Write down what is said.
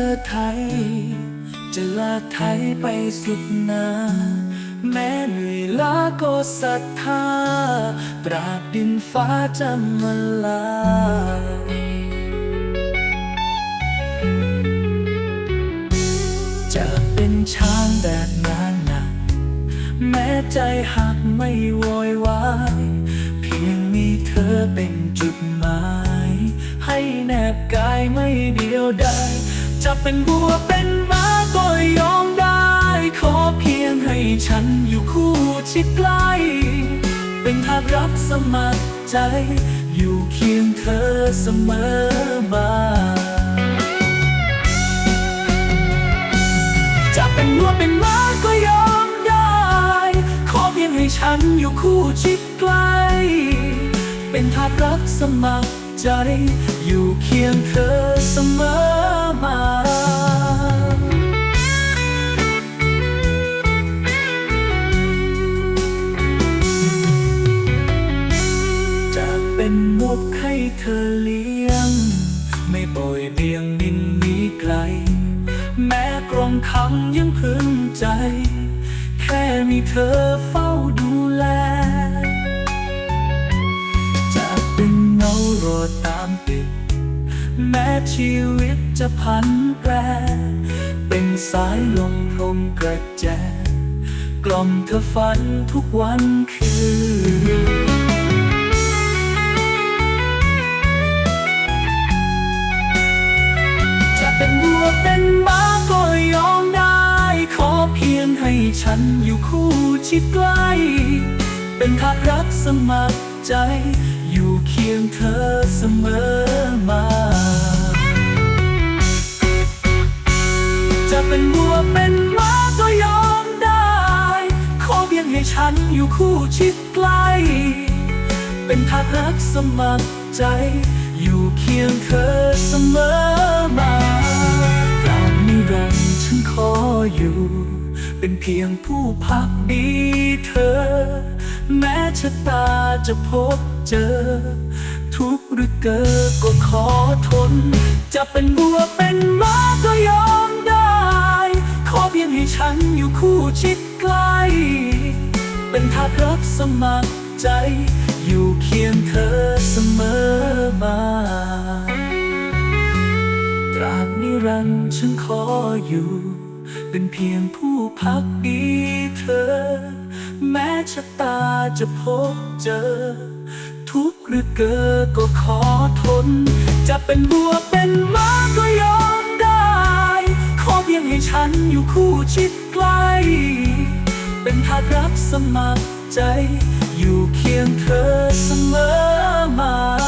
ธอไทย จะลาไทยไปสุดนา แม้เหนื่อยล้าก็ศรัทธา ตราบดินฟ้าจะมาลาจะเป็นช้างแดดนานหนักแม้ใจหักไม่โวยวายเพียงมีเธอเป็นจุดหมาย ให้แนบกายไม่เดียวดาย จะเป็นบัวเป็นม้าก็ยอมได้ ขอเพียงให้ฉันอยู่คู่ชิดใกล้ เป็นทารักสมัครใจ อยู่เคียงเธอเสมอมาจะเป็นวัวเป็นม้าก็ยอมได้ ขอเพียงให้ฉันอยู่คู่ชิดใกล้ เป็นทารักสมัครใจอยู่เคียง เป็นนกให้เธอเลี้ยง ไม่ปล่อยเบี่ยงบินหนีไกล แม้กรงขังยังพึงใจ แค่มีเธอเฝ้าดูแล จะเป็นเงารอตามติด แม้ชีวิตจะพันแปร เป็นสายลมพรมกระแจ กล่อมเธอฝันทุกวันคืน ฉันอยู่คู่ชิดใกล้เป็นทาสรักสมัครใจ อยู่เคียงเธอเสมอมา จะเป็นวัวเป็นม้าก็ยอมได้ ขอเพียงให้ฉันอยู่คู่ชิดใกล้เป็นทาสรักสมัครใจ อยู่เคียงเธอเสมอมาตราบนิรันดร์ฉันขออยู่ เป็นเพียงผู้พักดีเธอ แม้ชะตาจะพบเจอ ทุกหรือเกิดก็ขอทน จะเป็นบัวเป็นม้าก็ยอมได้ ขอเพียงให้ฉันอยู่คู่ชิดใกล้เป็นทาสรักสมัครใจ อยู่เคียงเธอเสมอมาตราบนิรันดร์ฉันขออยู่ เป็นเพียงผู้พักดีเธอ แม้ชะตาจะพบเจอ ทุกข์หรือเกิดก็ขอทน จะเป็นบัวเป็นม้าก็ยอมได้ ขอเพียงให้ฉันอยู่คู่ชิดใกล้เป็นทาสรักสมัครใจ อยู่เคียงเธอเสมอมา